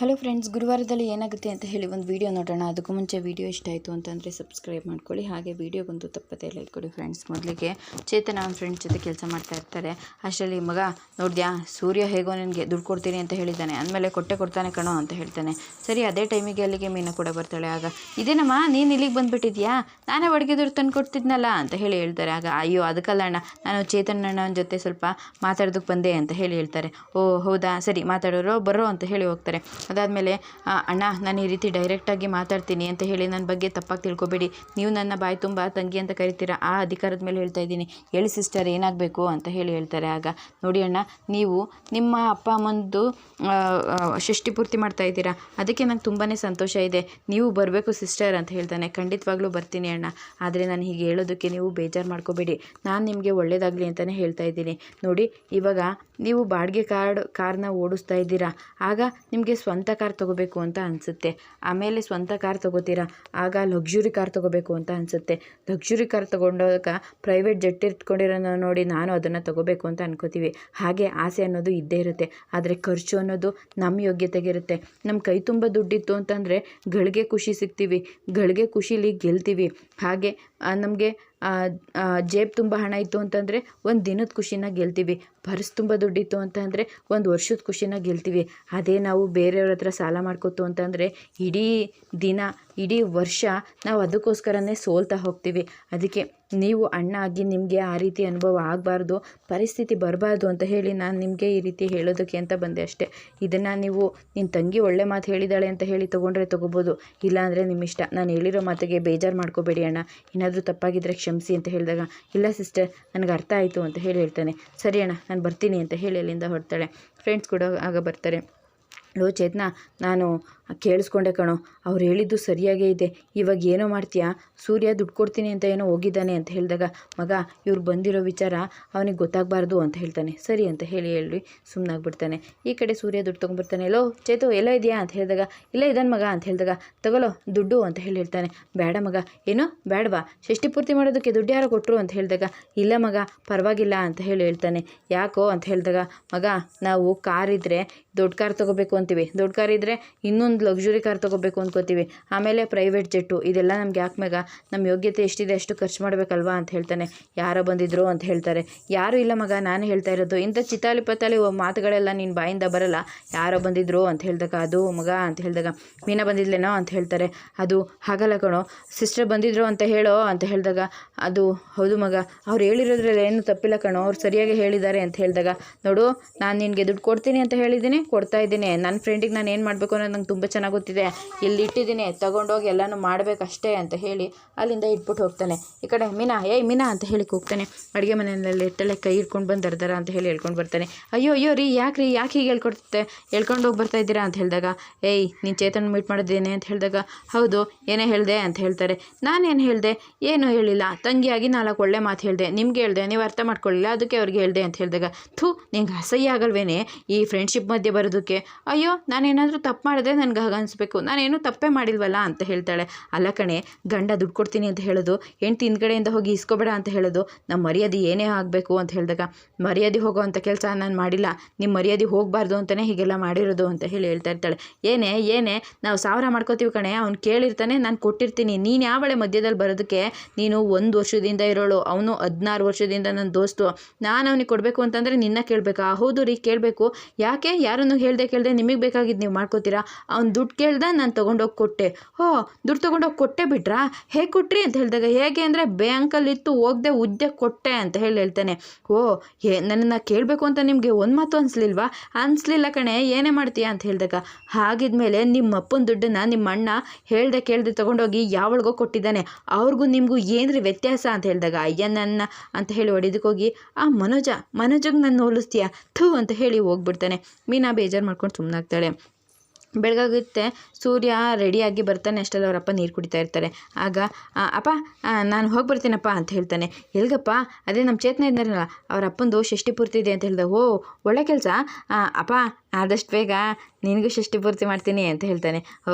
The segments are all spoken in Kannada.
ಹಲೋ ಫ್ರೆಂಡ್ಸ್, ಗುರುವಾರದಲ್ಲಿ ಏನಾಗುತ್ತೆ ಅಂತ ಹೇಳಿ ಒಂದು ವಿಡಿಯೋ ನೋಡೋಣ. ಅದಕ್ಕೂ ಮುಂಚೆ ವಿಡಿಯೋ ಇಷ್ಟ ಆಯಿತು ಅಂತಂದರೆ ಸಬ್ಸ್ಕ್ರೈಬ್ ಮಾಡ್ಕೊಳ್ಳಿ. ಹಾಗೆ ವಿಡಿಯೋಗೊಂದು ತಪ್ಪದೇ ಲೈಕ್ ಕೊಡಿ ಫ್ರೆಂಡ್ಸ್ ಮೊದಲಿಗೆ ಚೇತನ ಅವ್ನ ಫ್ರೆಂಡ್ಸ್ ಜೊತೆ ಕೆಲಸ ಮಾಡ್ತಾ ಇರ್ತಾರೆ. ಅಷ್ಟರಲ್ಲಿ, ಮಗ, ನೋಡಿದ್ಯಾ? ಸೂರ್ಯ ಹೇಗೋ ನನಗೆ ದುಡ್ಡು ಕೊಡ್ತೀನಿ ಅಂತ ಹೇಳಿದ್ದಾನೆ. ಅಂದಮೇಲೆ ಕೊಟ್ಟೆ ಕೊಡ್ತಾನೆ ಕಣೋ ಅಂತ ಹೇಳ್ತಾನೆ. ಸರಿ, ಅದೇ ಟೈಮಿಗೆ ಅಲ್ಲಿಗೆ ಮೀನು ಕೂಡ ಬರ್ತಾಳೆ. ಆಗ ಇದೇನಮ್ಮ ನೀನು ಇಲ್ಲಿಗೆ ಬಂದುಬಿಟ್ಟಿದ್ಯಾ? ನಾನೇ ಅಡುಗೆ ದುಡ್ಡು ತಂದು ಕೊಡ್ತಿದ್ನಲ್ಲ ಅಂತ ಹೇಳಿ ಹೇಳ್ತಾರೆ. ಆಗ, ಅಯ್ಯೋ ಅದಕ್ಕಲ್ಲ ಅಣ್ಣ. ನಾನು ಚೇತನಣ್ಣನ ಜೊತೆ ಸ್ವಲ್ಪ ಮಾತಾಡೋದಕ್ಕೆ ಬಂದೆ ಅಂತ ಹೇಳಿ ಹೇಳ್ತಾರೆ. ಓ, ಹೌದಾ? ಸರಿ, ಮಾತಾಡೋರು ಬರೋ ಅಂತ ಹೇಳಿ ಹೋಗ್ತಾರೆ. ಅದಾದಮೇಲೆ ಅಣ್ಣ, ನಾನು ಈ ರೀತಿ ಡೈರೆಕ್ಟಾಗಿ ಮಾತಾಡ್ತೀನಿ ಅಂತ ಹೇಳಿ ನನ್ನ ಬಗ್ಗೆ ತಪ್ಪಾಗಿ ತಿಳ್ಕೊಬೇಡಿ. ನೀವು ನನ್ನ ಬಾಯಿ ತುಂಬ ತಂಗಿ ಅಂತ ಕರಿತೀರಾ, ಆ ಅಧಿಕಾರದ ಮೇಲೆ ಹೇಳ್ತಾ ಇದ್ದೀನಿ. ಹೇಳಿ ಸಿಸ್ಟರ್ ಏನಾಗಬೇಕು? ಅಂತ ಹೇಳಿ ಹೇಳ್ತಾರೆ. ಆಗ, ನೋಡಿ ಅಣ್ಣ, ನೀವು ನಿಮ್ಮ ಅಪ್ಪ, ಅಮ್ಮಂದು ಷಷ್ಠಿ ಪೂರ್ತಿ ಮಾಡ್ತಾ ಇದ್ದೀರಾ? ಅದಕ್ಕೆ ನಂಗೆ ತುಂಬಾ ಸಂತೋಷ ಇದೆ. ನೀವು ಬರಬೇಕು ಸಿಸ್ಟರ್ ಅಂತ ಹೇಳ್ತಾನೆ. ಖಂಡಿತವಾಗ್ಲೂ ಬರ್ತೀನಿ ಅಣ್ಣ. ಆದರೆ ನಾನು ಹೀಗೆ ಹೇಳೋದಕ್ಕೆ ನೀವು ಬೇಜಾರು ಮಾಡ್ಕೋಬೇಡಿ. ನಾನು ನಿಮಗೆ ಒಳ್ಳೇದಾಗಲಿ ಅಂತಲೇ ಹೇಳ್ತಾ ಇದ್ದೀನಿ. ನೋಡಿ, ಇವಾಗ ನೀವು ಬಾಡಿಗೆ ಕಾರ್ಡ್, ಕಾರ್ನ ಓಡಿಸ್ತಾ ಇದ್ದೀರಾ, ಆಗ ನಿಮಗೆ ಸ್ವಂತ ಕಾರ್ ತೊಗೋಬೇಕು ಅಂತ ಅನಿಸುತ್ತೆ. ಆಮೇಲೆ ಸ್ವಂತ ಕಾರ್ ತೊಗೋತೀರಾ, ಆಗ ಲಕ್ಸುರಿ ಕಾರ್ ತೊಗೋಬೇಕು ಅಂತ ಅನಿಸುತ್ತೆ. ಲಕ್ಸುರಿ ಕಾರ್ ತೊಗೊಂಡಾಗ ಪ್ರೈವೇಟ್ ಜೆಟ್ ಇಟ್ಕೊಂಡಿರೋನ ನೋಡಿ ನಾನು ಅದನ್ನು ತೊಗೋಬೇಕು ಅಂತ ಅನ್ಕೋತೀವಿ. ಹಾಗೆ ಆಸೆ ಅನ್ನೋದು ಇದ್ದೇ ಇರುತ್ತೆ. ಆದರೆ ಖರ್ಚು ಅನ್ನೋದು ನಮ್ಮ ಯೋಗ್ಯತೆಗೆ ಇರುತ್ತೆ ನಮ್ಮ ಕೈ ತುಂಬ ದುಡ್ಡಿತ್ತು ಅಂತಂದರೆ ಗಳಿಗೆ ಖುಷಿ ಸಿಗ್ತೀವಿ. ಗಳಿಗೆ ಖುಷಿಲಿ ಗೆಲ್ತೀವಿ. ಹಾಗೆ ನಮಗೆ ಜೇಬ್ ತುಂಬ ಹಣ ಇತ್ತು ಅಂತಂದರೆ ಒಂದು ದಿನದ ಖುಷಿನ ಗೆಲ್ತೀವಿ. ಪರ್ಸ್ ತುಂಬ ದುಡ್ಡಿತ್ತು ಅಂತಂದರೆ ಒಂದು ವರ್ಷದ ಖುಷಿನ ಗೆಲ್ತೀವಿ. ಅದೇ ನಾವು ಬೇರೆಯವ್ರ ಹತ್ರ ಸಾಲ ಮಾಡ್ಕೊತು ಅಂತಂದರೆ ಇಡೀ ದಿನ ಇಡೀ ವರ್ಷ ನಾವು ಅದಕ್ಕೋಸ್ಕರನೇ ಸೋಲ್ತಾ ಹೋಗ್ತೀವಿ. ಅದಕ್ಕೆ ನೀವು ಅಣ್ಣ ಆಗಿ ನಿಮಗೆ ಆ ರೀತಿ ಅನುಭವ ಆಗಬಾರ್ದು, ಪರಿಸ್ಥಿತಿ ಬರಬಾರ್ದು ಅಂತ ಹೇಳಿ ನಾನು ನಿಮಗೆ ಈ ರೀತಿ ಹೇಳೋದಕ್ಕೆ ಅಂತ ಬಂದೆ ಅಷ್ಟೇ. ಇದನ್ನು ನೀವು ನಿನ್ನ ತಂಗಿ ಒಳ್ಳೆ ಮಾತು ಹೇಳಿದಾಳೆ ಅಂತ ಹೇಳಿ ತೊಗೊಂಡ್ರೆ ತೊಗೋಬೋದು. ಇಲ್ಲಾಂದರೆ ನಿಮ್ಮ ಇಷ್ಟ. ನಾನು ಹೇಳಿರೋ ಮಾತಿಗೆ ಬೇಜಾರು ಮಾಡ್ಕೋಬೇಡಿ ಅಣ್ಣ. ಏನಾದರೂ ತಪ್ಪಾಗಿದ್ದರೆ ಕ್ಷಮಿಸಿ ಅಂತ ಹೇಳಿದಾಗ, ಇಲ್ಲ ಸಿಸ್ಟರ್, ನನಗೆ ಅರ್ಥ ಆಯಿತು ಅಂತ ಹೇಳಿ ಹೇಳ್ತಾನೆ. ಸರಿ ಅಣ್ಣ, ನಾನು ಬರ್ತೀನಿ ಅಂತ ಹೇಳಿ ಅಲ್ಲಿಂದ ಹೊರಡ್ತಾಳೆ. ಫ್ರೆಂಡ್ಸ್ ಕೂಡ ಆಗ ಬರ್ತಾರೆ. ಲೋ, ಚೇತನ, ನಾನು ಕೇಳಿಸ್ಕೊಂಡೆ ಕಣೋ. ಅವ್ರು ಹೇಳಿದ್ದು ಸರಿಯಾಗೇ ಇದೆ. ಇವಾಗ ಏನೋ ಮಾಡ್ತೀಯಾ? ಸೂರ್ಯ ದುಡ್ಡು ಕೊಡ್ತೀನಿ ಅಂತ ಏನೋ ಹೋಗಿದ್ದಾನೆ ಅಂತ ಹೇಳಿದಾಗ, ಮಗ, ಇವ್ರು ಬಂದಿರೋ ವಿಚಾರ ಅವನಿಗೆ ಗೊತ್ತಾಗಬಾರ್ದು ಅಂತ ಹೇಳ್ತಾನೆ. ಸರಿ ಅಂತ ಹೇಳಿ ಹೇಳಿ ಸುಮ್ಮನಾಗ್ಬಿಡ್ತಾನೆ ಈ ಕಡೆ ಸೂರ್ಯ ದುಡ್ಡು ತೊಗೊಂಡ್ಬರ್ತಾನೆ. ಲೋ, ಚೇತು, ಎಲ್ಲ ಇದೆಯಾ ಅಂತ ಹೇಳಿದಾಗ, ಇಲ್ಲ ಇದ್ದಾನೆ ಮಗ ಅಂತ ಹೇಳಿದಾಗ ತಗೊಳ್ಳೋ ದುಡ್ಡು ಅಂತ ಹೇಳಿ ಹೇಳ್ತಾನೆ. ಬೇಡ ಮಗ, ಏನು ಬೇಡವಾ? ಷಷ್ಠಿ ಪೂರ್ತಿ ಮಾಡೋದಕ್ಕೆ ದುಡ್ಡು ಯಾರೋ ಕೊಟ್ಟರು ಅಂತ ಹೇಳಿದಾಗ, ಇಲ್ಲ ಮಗ, ಪರವಾಗಿಲ್ಲ ಅಂತ ಹೇಳಿ ಹೇಳ್ತಾನೆ. ಯಾಕೋ ಅಂತ ಹೇಳಿದಾಗ, ಮಗ, ನಾವು ಕಾರಿದ್ರೆ ದೊಡ್ಡ ಕಾರ್ ತೊಗೋಬೇಕು ಅಂತೀವಿ. ದೊಡ್ಡ ಕಾರ್ ಇದ್ದರೆ ಇನ್ನೊಂದು ಲಕ್ಸುರಿ ಕಾರ್ ತೊಗೋಬೇಕು ಅಂದ್ಕೋತೀವಿ ಆಮೇಲೆ ಪ್ರೈವೇಟ್ ಜೆಟ್ಟು ಇದೆಲ್ಲ ನಮ್ಗೆ ಯಾಕೆ ಮಗ? ನಮ್ಮ ಯೋಗ್ಯತೆ ಎಷ್ಟಿದೆ ಅಷ್ಟು ಖರ್ಚು ಮಾಡಬೇಕಲ್ವಾ ಅಂತ ಹೇಳ್ತಾನೆ. ಯಾರೋ ಬಂದಿದ್ರು ಅಂತ ಹೇಳ್ತಾರೆ. ಯಾರೂ ಇಲ್ಲ ಮಗ, ನಾನು ಹೇಳ್ತಾ ಇರೋದು. ಇಂಥ ಚಿತಾಲಿ ಪತಾಲಿ ಮಾತುಗಳೆಲ್ಲ ನಿನ್ನ ಬಾಯಿಂದ ಬರಲ್ಲ. ಯಾರೋ ಬಂದಿದ್ರು ಅಂತ ಹೇಳಿದಾಗ ಅದು ಮಗ ಅಂತ ಹೇಳಿದಾಗ ಮೀನ ಬಂದಿದ್ಲೇನೋ ಅಂತ ಹೇಳ್ತಾರೆ. ಅದು ಹಾಗಲ್ಲ ಕಣೋ. ಸಿಸ್ಟರ್ ಬಂದಿದ್ರು ಅಂತ ಹೇಳೋ ಅಂತ ಹೇಳಿದಾಗ ಅದು ಹೌದು ಮಗ. ಅವ್ರು ಹೇಳಿರೋದ್ರಲ್ಲಿ ಏನು ತಪ್ಪಿಲ್ಲ ಕಣೋ. ಅವ್ರು ಸರಿಯಾಗಿ ಹೇಳಿದ್ದಾರೆ ಅಂತ ಹೇಳಿದಾಗ ನೋಡು, ನಾನು ನಿನಗೆ ದುಡ್ಡು ಕೊಡ್ತೀನಿ ಅಂತ ಹೇಳಿದ್ದೀನಿ. ಕೊಡ್ತಾ ಇದ್ದೀನಿ. ನನ್ನ ಫ್ರೆಂಡಿಗೆ ನಾನು ಏನು ಮಾಡಬೇಕು ಅನ್ನೋದು ನಂಗೆ ತುಂಬ ಚೆನ್ನಾಗಿ ಗೊತ್ತಿದೆ. ಇಲ್ಲಿ ಇಟ್ಟಿದ್ದೀನಿ. ತೊಗೊಂಡೋಗಿ ಎಲ್ಲನೂ ಮಾಡಬೇಕಷ್ಟೇ ಅಂತ ಹೇಳಿ ಅಲ್ಲಿಂದ ಇಟ್ಬಿಟ್ಟು ಹೋಗ್ತಾನೆ. ಈ ಕಡೆ, ಮೀನಾ, ಏಯ್, ಮೀನಾ, ಅಂತ ಹೇಳಿ ಹೋಗ್ತಾನೆ ಅಡುಗೆ ಮನೆಯಲ್ಲಿ ಎಟ್ಟಲೆ ಕೈ ಹಿಡ್ಕೊಂಡು ಬಂದು ದರ್ದಾರ ಅಂತ ಹೇಳಿ ಹೇಳ್ಕೊಂಡು ಬರ್ತಾನೆ. ಅಯ್ಯೋ ಅಯ್ಯೋ, ರೀ, ಯಾಕೆ ರೀ, ಯಾಕೆ ಹೀಗೆ ಹೇಳ್ಕೊಡ್ತೆ ಹೇಳ್ಕೊಂಡು ಹೋಗಿ ಬರ್ತಾ ಇದ್ದೀರಾ? ಅಂತ ಹೇಳಿದಾಗ, ಏಯ್, ನೀನು ಚೇತನ್ ಮೀಟ್ ಮಾಡಿದ್ದೇನೆ, ಅಂತ ಹೇಳಿದಾಗ, ಹೌದು, ಏನೇ ಹೇಳಿದೆ, ಅಂತ ಹೇಳ್ತಾರೆ. ನಾನೇನು ಹೇಳಿದೆ? ಏನು ಹೇಳಿಲ್ಲ. ತಂಗಿಯಾಗಿ ನಾಲ್ಕು ಒಳ್ಳೆ ಮಾತು ಹೇಳಿದೆ. ನಿಮ್ಗೆ ಹೇಳಿದೆ, ನೀವು ಅರ್ಥ ಮಾಡ್ಕೊಳ್ಳಿಲ್ಲ, ಅದಕ್ಕೆ ಅವ್ರಿಗೆ ಹೇಳಿದೆ, ಅಂತ ಹೇಳಿದಾಗ, ಥೂ, ನಿಂಗೆ ಅಸಹ್ಯ ಆಗಲ್ವೇನೆ? ಈ ಫ್ರೆಂಡ್ಶಿಪ್ ಮಧ್ಯೆ ಬರೋದಕ್ಕೆ, ಅಯ್ಯೋ, ನಾನೇನಾದರೂ ತಪ್ಪು ಮಾಡಿದ್ರೆ ನನಗೆ ಹಾಗೆ ಅನಿಸ್ಬೇಕು. ನಾನೇನು ತಪ್ಪೇ ಮಾಡಿಲ್ವಲ್ಲ? ಅಂತ ಹೇಳ್ತಾಳೆ. ಅಲ್ಲ ಕಣೆ, ಗಂಡ ದುಡ್ಡು ಕೊಡ್ತೀನಿ ಅಂತ ಹೇಳೋದು, ಹೆಂಡ್ತಿ ಹಿಂದ್ಗಡೆಯಿಂದ ಹೋಗಿ ಇಸ್ಕೋಬೇಡ ಅಂತ ಹೇಳೋದು ನಮ್ಮ ಮರ್ಯಾದೆ ಏನೇ ಆಗಬೇಕು? ಅಂತ ಹೇಳಿದಾಗ, ಮರ್ಯಾದೆ ಹೋಗೋ ಅಂಥ ಕೆಲಸ ನಾನು ಮಾಡಿಲ್ಲ. ನಿಮ್ಮ ಮರ್ಯಾದೆ ಹೋಗಬಾರ್ದು ಅಂತಲೇ ಹೀಗೆಲ್ಲ ಮಾಡಿರೋದು, ಅಂತ ಹೇಳಿ ಹೇಳ್ತಾ ಇರ್ತಾಳೆ. ಏನೇ ಏನೇ, ನಾವು ಸಾವಿರ ಮಾಡ್ಕೋತೀವಿ ಕಣೆ, ಅವ್ನು ಕೇಳಿರ್ತಾನೆ, ನಾನು ಕೊಟ್ಟಿರ್ತೀನಿ. ನೀನು ಯಾವಳೆ ಮಧ್ಯದಲ್ಲಿ ಬರೋದಕ್ಕೆ? ನೀನು ಒಂದು ವರ್ಷದಿಂದ ಇರೋಳು, ಅವನು ಹದಿನಾರು ವರ್ಷದಿಂದ ನನ್ನ ದೋಸ್ತು. ನಾನು ಅವನಿಗೆ ಕೊಡಬೇಕು ಅಂತಂದರೆ ನಿನ್ನ ಕೇಳಬೇಕಾ? ಹೌದು ರೀ, ಕೇಳಬೇಕು. ಯಾಕೆ? ಯಾರನ್ನು ಹೇಳ್ದೆ ಕೇಳ್ದೆ ನಿಮಗೆ ಬೇಕಾಗಿದ್ದು ನೀವು ಮಾಡ್ಕೋತೀರಾ? ಅವ್ನು ದುಡ್ಡು ಕೇಳ್ದೆ ನಾನು ತೊಗೊಂಡೋಗಿ ಕೊಟ್ಟೆ. ಹೋ, ದುಡ್ಡು ತೊಗೊಂಡೋಗಿ ಕೊಟ್ಟೆ ಬಿಟ್ರಾ? ಹೇಗೆ ಕೊಟ್ರಿ ಅಂತ ಹೇಳಿದಾಗ, ಹೇಗೆ ಅಂದರೆ ಬ್ಯಾಂಕಲ್ಲಿ ಇತ್ತು ಹೋಗದೆ ಉದ್ದೆ ಕೊಟ್ಟೆ ಅಂತ ಹೇಳಿ ಹೇಳ್ತಾನೆ. ಓ ಹೇ ನನ್ನನ್ನು ಕೇಳಬೇಕು ಅಂತ ನಿಮಗೆ ಒಂದು ಮಾತು ಅನಿಸ್ಲಿಲ್ವಾ? ಅನಿಸ್ಲಿಲ್ಲ ಕಣೆ, ಏನೇ ಮಾಡ್ತೀಯ ಅಂತ ಹೇಳಿದಾಗ, ಹಾಗಿದ್ಮೇಲೆ ನಿಮ್ಮ ಅಪ್ಪನ ದುಡ್ಡನ್ನು ನಿಮ್ಮ ಅಣ್ಣ ಹೇಳ್ದೆ ಕೇಳ್ದೆ ತೊಗೊಂಡೋಗಿ ಯಾವಳಿಗೋ ಕೊಟ್ಟಿದ್ದಾನೆ. ಅವ್ರಿಗೂ ನಿಮಗೂ ಏನ್ರಿ ವ್ಯತ್ಯಾಸ ಅಂತ ಹೇಳಿದಾಗ, ಅಯ್ಯ ನನ್ನ ಅಂತ ಹೇಳಿ ಹೊಡಿದಕ್ಕೋಗಿ ಆ ಮನೋಜ, ಮನೋಜಗೆ ನನ್ನ ಹೋಲಿಸ್ತೀಯ? ಥೂ ಅಂತ ಹೇಳಿ ಹೋಗ್ಬಿಡ್ತಾನೆ. ಮೀನಾ ಬೇಜಾರು ಮಾಡ್ಕೊಂಡು ಸುಮ್ಮನಾಗ್ತಾಳೆ ಬೆಳಗಾಗುತ್ತೆ, ಸೂರ್ಯ ರೆಡಿಯಾಗಿ ಬರ್ತಾನೆ, ಅಷ್ಟರಲ್ಲಿ ಅವರಪ್ಪ ನೀರು ಕುಡಿತಾ ಇರ್ತಾರೆ. ಆಗ ಅಪ್ಪ ನಾನು ಹೋಗಿ ಬರ್ತೀನಪ್ಪ ಅಂತ ಹೇಳ್ತಾನೆ. ಎಲ್ಗಪ್ಪ, ಅದೇ ನಮ್ಮ ಚೇತನ ಇದ್ದಾರಲ್ಲ ಅವ್ರ ಅಪ್ಪಂದು ಷಷ್ಠಿ ಪೂರ್ತಿ ಇದೆ ಅಂತ ಹೇಳ್ದೆ. ಓ, ಒಳ್ಳೆ ಕೆಲಸ. ಅಪ್ಪ, ಆದಷ್ಟು ಬೇಗ ನಿನಗೂ ಷಷ್ಠಿ ಪೂರ್ತಿ ಮಾಡ್ತೀನಿ ಅಂತ ಹೇಳ್ತಾನೆ. ಓ,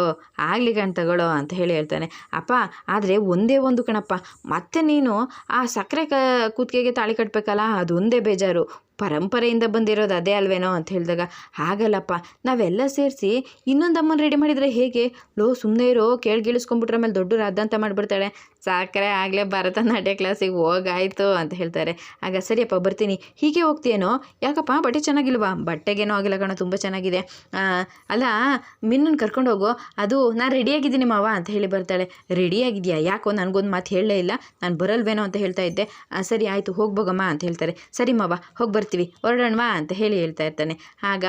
ಆಗಲಿ ಕಣ್ ತಗೊಳ್ಳೋ ಅಂತ ಹೇಳಿ ಹೇಳ್ತಾನೆ. ಅಪ್ಪ, ಆದರೆ ಒಂದೇ ಒಂದು ಕಣಪ್ಪ. ಮತ್ತೆ ನೀನು ಆ ಸಕ್ಕರೆ ಕ, ಕೂತ್ಕೆಗೆ ತಾಳಿ ಕಟ್ಟಬೇಕಲ್ಲ ಅದೊಂದೇ ಬೇಜಾರು. ಪರಂಪರೆಯಿಂದ ಬಂದಿರೋದು ಅದೇ ಅಲ್ವೇನೋ ಅಂತ ಹೇಳಿದಾಗ, ಹಾಗಲ್ಲಪ್ಪ, ನಾವೆಲ್ಲ ಸೇರಿಸಿ ಇನ್ನೊಂದು ಅಮ್ಮನ ರೆಡಿ ಮಾಡಿದರೆ ಹೇಗೆ? ಲೋ ಸುಮ್ಮನೆ ಇರೋ ಕೇಳ್ಗಿಳಿಸ್ಕೊಂಬಿಟ್ರೆ ಆಮೇಲೆ ದೊಡ್ಡ ರಾದಂತ ಮಾಡಿಬಿಡ್ತಾಳೆ. ಸಾಕ್ರೆ, ಆಗಲೇ ಭರತನಾಟ್ಯ ಕ್ಲಾಸಿಗೆ ಹೋಗಾಯ್ತು ಅಂತ ಹೇಳ್ತಾರೆ. ಆಗ, ಸರಿಯಪ್ಪ, ಬರ್ತೀನಿ. ಹೀಗೆ ಹೋಗ್ತೀಯೇನೋ? ಯಾಕಪ್ಪ, ಬಟ್ಟೆ ಚೆನ್ನಾಗಿಲ್ವಾ? ಬಟ್ಟೆಗೇನೋ ಆಗಿಲ್ಲ ಕಣ, ತುಂಬ ಚೆನ್ನಾಗಿದೆ. ಅಲ್ಲ ಮಿನ್ನನ್ನು ಕರ್ಕೊಂಡು ಹೋಗೋ. ಅದು, ನಾನು ರೆಡಿಯಾಗಿದ್ದೀನಿ ಮಾವ ಅಂತ ಹೇಳಿ ಬರ್ತಾಳೆ. ರೆಡಿಯಾಗಿದೆಯಾ ಯಾಕೋ ನನಗೊಂದು ಮಾತು ಹೇಳಲೇ ಇಲ್ಲ. ನಾನು ಬರಲ್ವೇನೋ ಅಂತ ಹೇಳ್ತಾ ಇದ್ದೆ. ಸರಿ, ಆಯಿತು ಹೋಗ್ಬೋಗಮ್ಮ ಅಂತ ಹೇಳ್ತಾರೆ. ಸರಿ ಮಾವ, ಹೋಗಿ ಬರ್ತೀವಿ ಹೊರಡೋಣವಾ ಅಂತ ಹೇಳಿ ಹೇಳ್ತಾ ಇರ್ತಾನೆ. ಆಗ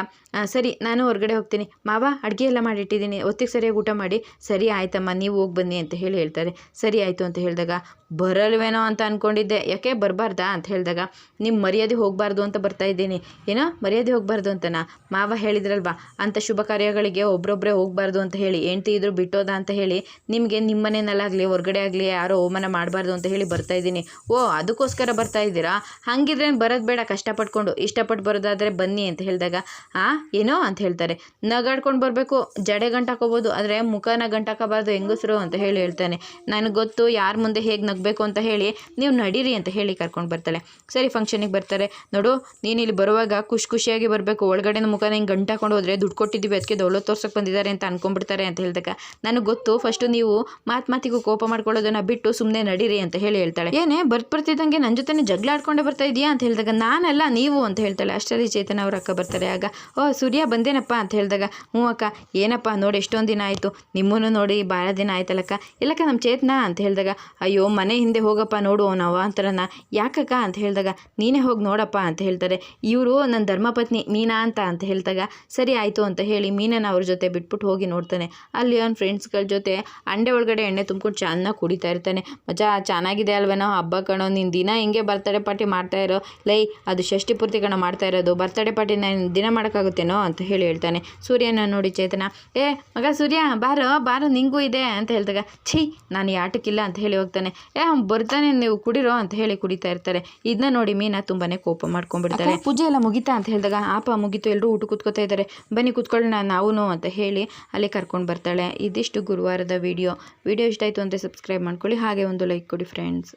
ಸರಿ, ನಾನು ಹೊರಗಡೆ ಹೋಗ್ತೀನಿ. ಮಾವ, ಅಡುಗೆ ಎಲ್ಲ ಮಾಡಿಟ್ಟಿದ್ದೀನಿ. ಒತ್ತಿಗೆ ಸರಿಯಾಗಿ ಊಟ ಮಾಡಿ. ಸರಿ, ಆಯ್ತಮ್ಮ, ನೀವು ಹೋಗಿ ಬನ್ನಿ ಅಂತ ಹೇಳಿ ಹೇಳ್ತಾರೆ. ಸರಿ, ಆಯಿತು ಅಂತ ಹೇಳಿದಾಗ, ಬರಲ್ವೇನೋ ಅಂತ ಅಂದ್ಕೊಂಡಿದ್ದೆ ಯಾಕೆ, ಬರಬಾರ್ದಾ? ಅಂತ ಹೇಳಿದಾಗ ನಿಮ್ಮ ಮರ್ಯಾದೆ ಹೋಗಬಾರ್ದು ಅಂತ ಬರ್ತಾ ಇದ್ದೀನಿ. ಏನೋ, ಮರ್ಯಾದೆ ಹೋಗಬಾರ್ದು ಅಂತನಾ? ಮಾವ ಹೇಳಿದ್ರಲ್ವಾ ಅಂಥ ಶುಭ ಕಾರ್ಯಗಳಿಗೆ ಒಬ್ಬೊಬ್ಬರೇ ಹೋಗಬಾರ್ದು ಅಂತ ಹೇಳಿ, ಹೆಂಡ್ತಿ ಇದ್ರು ಬಿಟ್ಟೋದ ಅಂತ ಹೇಳಿ, ನಿಮಗೆ ನಿಮ್ಮ ಮನೆಯಲ್ಲಾಗಲಿ ಹೊರಗಡೆ ಆಗಲಿ, ಯಾರೋ ಓಮನ ಮಾಡಬಾರ್ದು ಅಂತ ಹೇಳಿ ಬರ್ತಾ ಇದ್ದೀನಿ. ಓ, ಅದಕ್ಕೋಸ್ಕರ ಬರ್ತಾ ಇದ್ದೀರಾ? ಹಾಗಿದ್ರೆ ಬರೋದು ಬೇಡ ಕಷ್ಟಪಟ್ಕೊಂಡು ಇಷ್ಟಪಟ್ಟು ಬರೋದಾದರೆ ಬನ್ನಿ ಅಂತ ಹೇಳಿದಾಗ, ಆ, ಏನೋ ಅಂತ ಹೇಳ್ತಾರೆ. ನಗಾಡ್ಕೊಂಡು ಬರಬೇಕು, ಜಡೆ ಗಂಟಾಕೋಬೋದು, ಆದರೆ ಮುಖನ ಗಂಟಾಕಬಾರ್ದು, ಹೆಂಗಸರು ಅಂತ ಹೇಳಿ ಹೇಳ್ತಾನೆ. ನನಗೆ ಗೊತ್ತು ಯಾರ ಮುಂದೆ ಹೇಗೆ ನಗಬೇಕು ಅಂತ ಹೇಳಿ, ನೀವು ನಡೀರಿ ಅಂತ ಹೇಳಿ ಕರ್ಕೊಂಡು ಬರ್ತಾಳೆ. ಸರಿ ಫಂಕ್ಷನಿಗೆ ಬರ್ತಾರೆ. ನೋಡು, ನೀನು ಇಲ್ಲಿ ಬರುವಾಗ ಖುಷಿ ಖುಷಿಯಾಗಿ ಬರಬೇಕು. ಒಳಗಡೆ ಮುಖನ ಹಿಂಗೆ ಗಂಟಾಕೊಂಡು ಹೋದರೆ ದುಡ್ಡು ಕೊಟ್ಟಿದ್ದೀವಿ ಅದಕ್ಕೆ ದೌಲತ್ ತೋರ್ಸಕ್ಕೆ ಬಂದಿದ್ದಾರೆ ಅಂತ ಅಂದ್ಕೊಂಡ್ಬಿಡ್ತಾರೆ ಅಂತ ಹೇಳಿದಾಗ, ನನಗೆ ಗೊತ್ತು ಫಸ್ಟು ನೀವು ಮಾತು ಮಾತಿಗೂ ಕೋಪ ಮಾಡ್ಕೊಳ್ಳೋದನ್ನ ಬಿಟ್ಟು ಸುಮ್ಮನೆ ನಡೀರಿ ಅಂತ ಹೇಳಿ ಹೇಳ್ತಾಳೆ. ಏನೇ, ಬರ್ತ್ ಬರ್ತಿದ್ದಂಗೆ ನನ್ನ ಜೊತೆ ಜಗಳ ಆಡ್ಕೊಂಡೇ ಬರ್ತಾ ಇದೆಯಾ? ಅಂತ ಹೇಳಿದಾಗ, ನಾನಲ್ಲ ನೀವು ಅಂತ ಹೇಳ್ತಾಳೆ. ಅಷ್ಟರಲ್ಲಿ ಚೇತನ ಅವ್ರ ಅಕ್ಕ ಬರ್ತಾರೆ. ಆಗ, ಓ, ಸೂರ್ಯ, ಬಂದೇನಪ್ಪ? ಅಂತ ಹೇಳಿದಾಗ, ಹ್ಞೂ ಅಕ್ಕ, ಏನಪ್ಪ? ನೋಡಿ, ಎಷ್ಟೊಂದು ದಿನ ಆಯಿತು. ನಿಮ್ಮನ್ನು ನೋಡಿ ಭಾಳ ದಿನ ಆಯ್ತಲ್ಲಕ್ಕ? ಇಲ್ಲಕ್ಕ ನಮ್ಮ ಚೇತನ? ಅಂತ ಹೇಳಿದಾಗ, ಅಯ್ಯೋ, ಮನೆ ಹಿಂದೆ ಹೋಗಪ್ಪ, ನೋಡು, ನಾವು ಅಂತಾರನ ಯಾಕಕ್ಕ? ಅಂತ ಹೇಳಿದಾಗ, ನೀನೇ ಹೋಗಿ ನೋಡಪ್ಪ, ಅಂತ ಹೇಳ್ತಾರೆ. ಇವರು ನನ್ನ ಧರ್ಮಪತ್ನಿ ಮೀನಾ ಅಂತ ಅಂತ ಹೇಳಿದಾಗ, ಸರಿ ಆಯಿತು, ಅಂತ ಹೇಳಿ ಮೀನನ ಅವ್ರ ಜೊತೆ ಬಿಟ್ಬಿಟ್ಟು ಹೋಗಿ ನೋಡ್ತಾನೆ. ಅಲ್ಲಿ ಅವ್ನ ಫ್ರೆಂಡ್ಸ್ಗಳ ಜೊತೆ ಅಂಡೆ ಒಳಗಡೆ ಎಣ್ಣೆ ತುಂಬ್ಕೊಂಡು ಚೆನ್ನಾಗಿ ಕುಡಿತಾ ಇರ್ತಾನೆ. ಮಜಾ, ಚೆನ್ನಾಗಿದೆ ಅಲ್ವೇನೋ? ಹಬ್ಬ ಕಣೋ ನಿನ್ನ ದಿನ ಹಿಂಗೆ ಬರ್ತಾರೆ ಪಾರ್ಟಿ ಮಾಡ್ತಾ ಇರೋ. ಲೈ, ಅದು ಷಷ್ಠಿ ಪೂರ್ತಿ ಪೂರ್ತಿಗಳನ್ನ ಮಾಡ್ತಾ ಇರೋದು ಬರ್ತಡೇ ಪಾರ್ಟಿ ನಾನು ದಿನ ಮಾಡೋಕ್ಕಾಗುತ್ತೇನೋ ಅಂತ ಹೇಳಿ ಹೇಳ್ತಾನೆ. ಸೂರ್ಯನ ನೋಡಿ ಚೇತನ, ಏ, ಮಗ ಸೂರ್ಯ, ಬಾರೋ ಬಾರೋ, ನಿಂಗೂ ಇದೆ ಅಂತ ಹೇಳಿದಾಗ, ಛೀ, ನಾನು ಈ ಆಟಕ್ಕಿಲ್ಲ ಅಂತ ಹೇಳಿ ಹೋಗ್ತಾನೆ. ಏ ಬರ್ತಾನೆ, ನೀವು ಕುಡಿರೋ ಅಂತ ಹೇಳಿ ಕುಡಿತಾ ಇರ್ತಾರೆ. ಇದನ್ನ ನೋಡಿ ಮೀನಾ ತುಂಬಾ ಕೋಪ ಮಾಡ್ಕೊಂಡ್ಬಿಡ್ತಾರೆ ಪೂಜೆ ಎಲ್ಲ ಮುಗಿತಾ ಅಂತ ಹೇಳಿದಾಗ, ಆಪ, ಮುಗಿತು ಎಲ್ಲರೂ ಊಟ ಕೂತ್ಕೋತಾ ಇದ್ದಾರೆ. ಬನ್ನಿ, ಕೂತ್ಕೊಳ್ಳೋಣ ನಾವೂ ಅಂತ ಹೇಳಿ ಅಲ್ಲಿ ಕರ್ಕೊಂಡು ಬರ್ತಾಳೆ. ಇದಿಷ್ಟು ಗುರುವಾರದ ವಿಡಿಯೋ. ವಿಡಿಯೋ ಇಷ್ಟ ಆಯಿತು ಅಂದರೆ ಸಬ್ಸ್ಕ್ರೈಬ್ ಮಾಡ್ಕೊಳ್ಳಿ. ಹಾಗೆ ಒಂದು ಲೈಕ್ ಕೊಡಿ ಫ್ರೆಂಡ್ಸ್